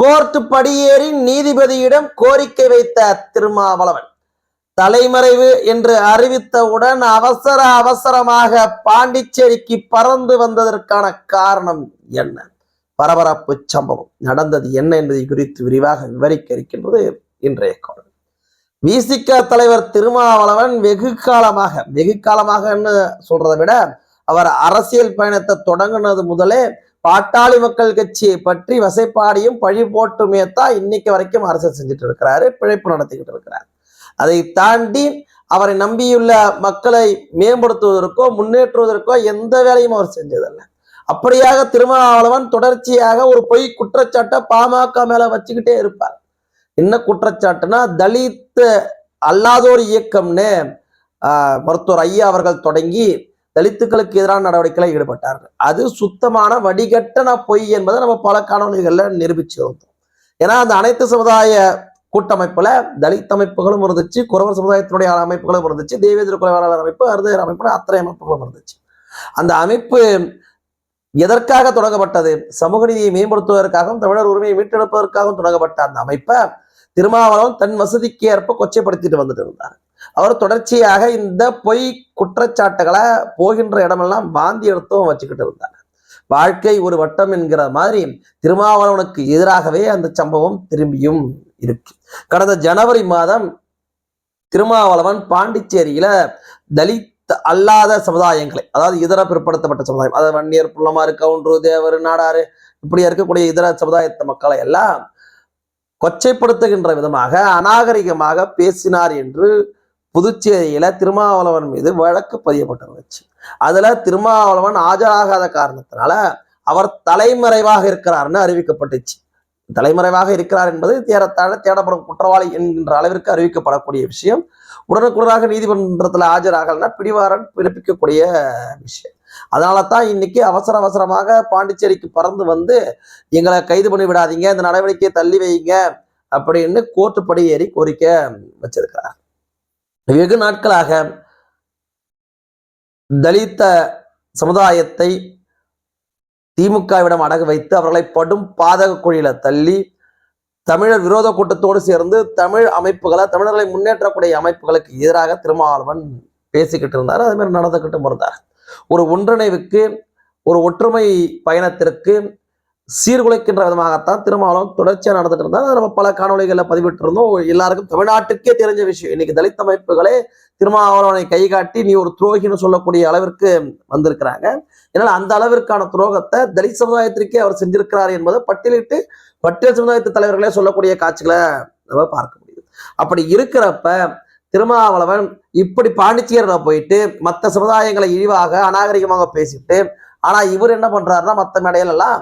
Court படியேறி நீதிபதியிடம் கோரிக்கை வைத்த திருமாவளவன் தலைமறைவு என்று அறிவித்தவுடன் அவசர அவசரமாக பாண்டிச்சேரிக்கு பறந்து வந்ததற்கான காரணம் என்ன? பரபரப்பு சம்பவம். நடந்தது என்ன என்பதை குறித்து விரிவாக விவரிக்க இருக்கின்றது இன்றைய காலம் விசிக தலைவர் திருமாவளவன் வெகு காலமாக வெகு காலமாகன்னு சொல்றதை விட அவர் அரசியல் பயணத்தை தொடங்கினது முதலே பாட்டாளி மக்கள் கட்சியை பற்றி வசைப்பாடியும் பழி போட்டுமே தான் இன்னைக்கு வரைக்கும் அரசு செஞ்சுட்டு இருக்கிறாரு பிழைப்பு நடத்திக்கிட்டு இருக்கிறார். அதை தாண்டி அவரை நம்பியுள்ள மக்களை மேம்படுத்துவதற்கோ முன்னேற்றுவதற்கோ எந்த வேலையும் அவர் செஞ்சதில்லை. அப்படியாக திருமாவளவன் தொடர்ச்சியாக ஒரு பொய் குற்றச்சாட்டை பாமக மேல வச்சுக்கிட்டே இருப்பார். என்ன குற்றச்சாட்டுனா தலித் அல்லாதோர் இயக்கம்னு ஆஹ், மருத்துவர் ஐயா அவர்கள் தொடங்கி தலித்துக்களுக்கு எதிரான நடவடிக்கையில் ஈடுபட்டார்கள். அது சுத்தமான வடிகட்டன பொய் என்பதை நம்ம பல காணொலிகளில் நிரூபிச்சிருந்தோம். ஏன்னா அந்த அனைத்து சமுதாய கூட்டமைப்புல தலித் அமைப்புகளும் இருந்துச்சு குறவர் சமுதாயத்தினுடைய அமைப்புகளும் இருந்துச்சு தேவேந்திர குறைவாளர் அமைப்பு அருதையர் அமைப்பு அத்தனை அமைப்புகளும் இருந்துச்சு. அந்த அமைப்பு எதற்காக தொடங்கப்பட்டது? சமூக நீதியை மேம்படுத்துவதற்காகவும் தமிழர் உரிமையை மீட்டெடுப்பதற்காகவும் தொடங்கப்பட்ட அந்த அமைப்பை திருமாவளவன் தன் வசதிக்கு ஏற்ப கொச்சைப்படுத்திட்டு வந்துட்டு இருந்தார். அவர் தொடர்ச்சியாக இந்த பொய் குற்றச்சாட்டுகளை போகின்ற இடமெல்லாம் வாந்தி எடுத்தும் வச்சுக்கிட்டு இருந்தார். வாழ்க்கை ஒரு வட்டம் என்கிற மாதிரி திருமாவளவனுக்கு எதிராகவே அந்த சம்பவம் திரும்பியும் இருக்கு. கடந்த ஜனவரி மாதம் திருமாவளவன் பாண்டிச்சேரியில தலித் அல்லாத சமுதாயங்களை அதாவது இதர பிற்படுத்தப்பட்ட சமுதாயம் அதாவது வன்னியர் புள்ளமாறு கவுண்டரு தேவர் நாடாறு இப்படி இருக்கக்கூடிய இதர சமுதாயத்த மக்களை எல்லாம் கொச்சைப்படுத்துகின்ற விதமாக அநாகரிகமாக பேசினார் என்று புதுச்சேரியில திருமாவளவன் மீது வழக்கு பதியப்பட்டிருந்துச்சு அதுல திருமாவளவன் ஆஜராகாத காரணத்தினால அவர் தலைமறைவாக இருக்கிறார்னு அறிவிக்கப்பட்டுச்சு. தலைமறைவாக இருக்கிறார் என்பது தேரத்தாழ தேடப்படும் குற்றவாளி என்கின்ற அளவிற்கு அறிவிக்கப்படக்கூடிய விஷயம். உடனுக்குடனாக நீதிமன்றத்தில் ஆஜராகலைன்னா பிடிவாரன் பிறப்பிக்கக்கூடிய விஷயம். அதனால தான் இன்னைக்கு அவசர அவசரமாக பாண்டிச்சேரிக்கு பறந்து வந்து எங்களை கைது பண்ணி விடாதீங்க இந்த நடவடிக்கையை தள்ளி வைங்க அப்படின்னு கோர்ட்டு படி ஏறி கோரிக்கை வச்சிருக்கிறார். வெகு நாட்களாக தலித்த சமுதாயத்தை திமுகவிடம் அடகு வைத்து அவர்களை படும் பாதக குழியில தள்ளி தமிழர் விரோத கூட்டத்தோடு சேர்ந்து தமிழ் அமைப்புகளை தமிழர்களை முன்னேற்றக்கூடிய அமைப்புகளுக்கு எதிராக திருமாவளவன் பேசிக்கிட்டு இருந்தார். அது மாதிரி நடந்துக்கிட்டும் இருந்தார். ஒரு ஒன்றிணைவுக்கு ஒரு ஒற்றுமை பயணத்திற்கு சீர்குலைக்கின்ற விதமாகத்தான் திருமாவளவன் தொடர்ச்சியாக நடந்துட்டு இருந்தால் நம்ம பல காணொலிகளில் பதிவிட்டு இருந்தோம் எல்லாருக்கும் தமிழ்நாட்டுக்கே தெரிஞ்ச விஷயம். இன்னைக்கு தலித் அமைப்புகளே திருமாவளவனை கை காட்டி நீ ஒரு துரோகின்னு சொல்லக்கூடிய அளவிற்கு வந்திருக்கிறாங்க. இதனால் அந்த அளவிற்கான துரோகத்தை தலித் சமுதாயத்திற்கே அவர் செஞ்சிருக்கிறார் என்பதை பட்டியலிட்டு பட்டியல் சமுதாயத்து தலைவர்களே சொல்லக்கூடிய காட்சிகளை நம்ம பார்க்க முடியுது அப்படி இருக்கிறப்ப திருமாவளவன் இப்படி பாண்டிச்சேரியில் போயிட்டு மற்ற சமுதாயங்களை இழிவாக அநாகரிகமாக பேசிட்டு ஆனா இவர் என்ன பண்றாருன்னா மற்ற மேடையிலெல்லாம்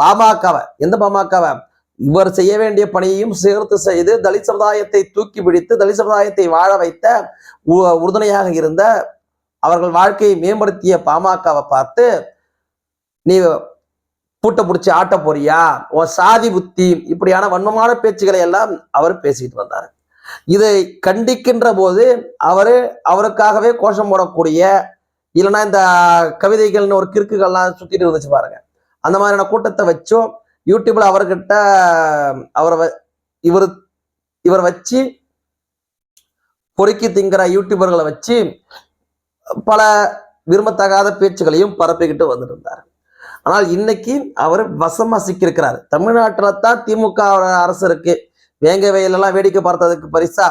பாமகவை எந்த பாமகவை? இவர் செய்ய வேண்டிய பணியையும் சேர்த்து செய்து தலித் சமுதாயத்தை தூக்கி பிடித்து தலித் சமுதாயத்தை வாழ வைத்த உ- உறுதுணையாக இருந்த அவர்கள் வாழ்க்கையை மேம்படுத்திய பாமகவை பார்த்து நீ பூட்டை பிடிச்சி ஆட்ட போறியா? உன் சாதி புத்தி இப்படியான வன்மமான பேச்சுக்களை எல்லாம் அவர் பேசிட்டு வந்தார். இதை கண்டிக்கின்ற போது அவரு அவருக்காகவே கோஷம் போடக்கூடிய இல்லைன்னா இந்த கவிதைகள்னு ஒரு கிறுக்குகள்லாம் சுத்திட்டு இருந்துச்சு பாருங்க. அந்த மாதிரியான கூட்டத்தை வச்சும். யூடியூப்ல அவர்கிட்ட அவரை வ- இவர் இவர் வச்சு பொறுக்கி திங்கிற யூடியூபர்களை வச்சு பல விரும்பத்தகாத பேச்சுகளையும் பரப்பிக்கிட்டு வந்துட்டு இருந்தார். ஆனால் இன்னைக்கு அவர் வசமா சிக்கியிருக்கிறார். தமிழ்நாட்டில் தான் திமுக அரசு இருக்கு. வேங்க வயலெல்லாம் வேடிக்கை பார்த்ததுக்கு பரிசா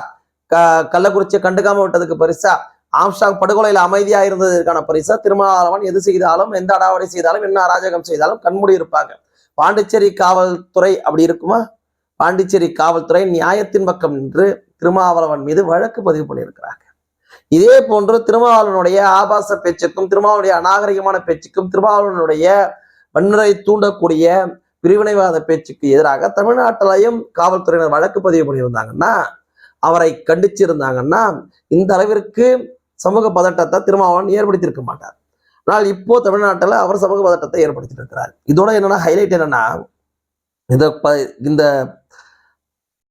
க கள்ளக்குறிச்சியை கண்டுக்காம விட்டதுக்கு பரிசா ஆம்ஸ்டாங் படுகொலையில் அமைதியாக இருந்ததற்கான பரிசா திருமாவளவன் எது செய்தாலும் எந்த அடாவடி செய்தாலும் என்ன அராஜகம் செய்தாலும் கண்மூடி இருப்பாங்க பாண்டிச்சேரி காவல்துறை அப்படி இருக்குமா? பாண்டிச்சேரி காவல்துறை நியாயத்தின் பக்கம் நின்று திருமாவளவன் மீது வழக்கு பதிவு பண்ணியிருக்கிறாங்க. இதே போன்று திருமாவளவனுடைய ஆபாச பேச்சுக்கும் திருமாவளவனுடைய அநாகரிகமான பேச்சுக்கும் திருமாவளவனுடைய வன்முறை தூண்டக்கூடிய பிரிவினைவாத பேச்சுக்கு எதிராக தமிழ்நாட்டிலையும் காவல்துறையினர் வழக்கு பதிவு பண்ணியிருந்தாங்கன்னா அவரை கண்டிச்சிருந்தாங்கன்னா இந்த அளவிற்கு சமூக பதட்டத்தை திருமாவளவன் ஏற்படுத்தியிருக்க மாட்டார் ஆனால் இப்போ தமிழ்நாட்டில் அவர் சமூக பதட்டத்தை ஏற்படுத்திட்டு இருக்கிறார் இதோட என்னன்னா ஹைலைட் என்னன்னா இந்த ப- இந்த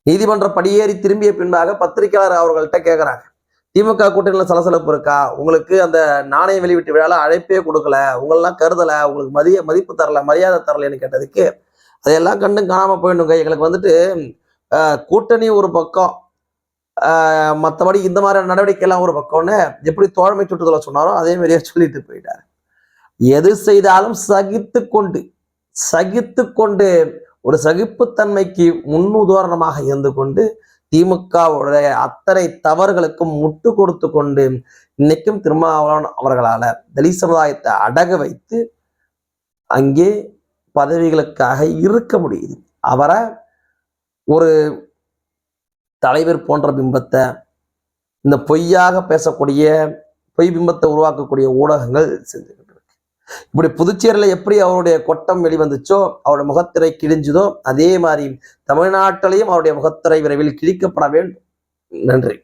நீதிமன்ற படியேறி திரும்பிய பின்பாக பத்திரிகையாளர் அவர்கள்ட்ட கேட்குறாங்க திமுக கூட்டணியில் சலசலப்பு இருக்கா? உங்களுக்கு அந்த நாணய வெளியீட்டு விழால அழைப்பே கொடுக்கல. உங்களெல்லாம் கருதலை. உங்களுக்கு மதிய மதிப்பு தரல மரியாதை தரலன்னு கேட்டதுக்கு அதையெல்லாம் கண்டும் காணாமல் போயிடுங்க எங்களுக்கு வந்துட்டு கூட்டணி ஒரு பக்கம் மற்றபடி இந்த மாதிரியான நடவடிக்கையெல்லாம் ஒரு பக்கம்னு எப்படி தோழமை சுற்றுதலை சொன்னாரோ அதே மாதிரியே சொல்லிட்டு போயிட்டார். எது செய்தாலும் சகித்து கொண்டு சகித்து கொண்டு ஒரு சகிப்புத்தன்மைக்கு முன்னுதாரணமாக இருந்து கொண்டு திமுகவுடைய அத்தனை தவறுகளுக்கும் முட்டு கொடுத்து கொண்டு இன்னைக்கும் திருமாவளவன் அவர்களால் தலித் சமுதாயத்தை அடக வைத்து அங்கே பதவிகளுக்காக இருக்க முடியுது. அவரை ஒரு தலைவர் போன்ற பிம்பத்தை இந்த பொய்யாக பேசக்கூடிய பொய் பிம்பத்தை உருவாக்கக்கூடிய ஊடகங்கள் செஞ்சுக்கிட்டு இருக்கு இப்படி புதுச்சேரியில் எப்படி அவருடைய கொட்டம் வெளிவந்துச்சோ அவருடைய முகத்திரை கிழிஞ்சுதோ அதே மாதிரி தமிழ்நாட்டிலையும் அவருடைய முகத்திரை விரைவில் கிழிக்கப்பட வேண்டும். நன்றி.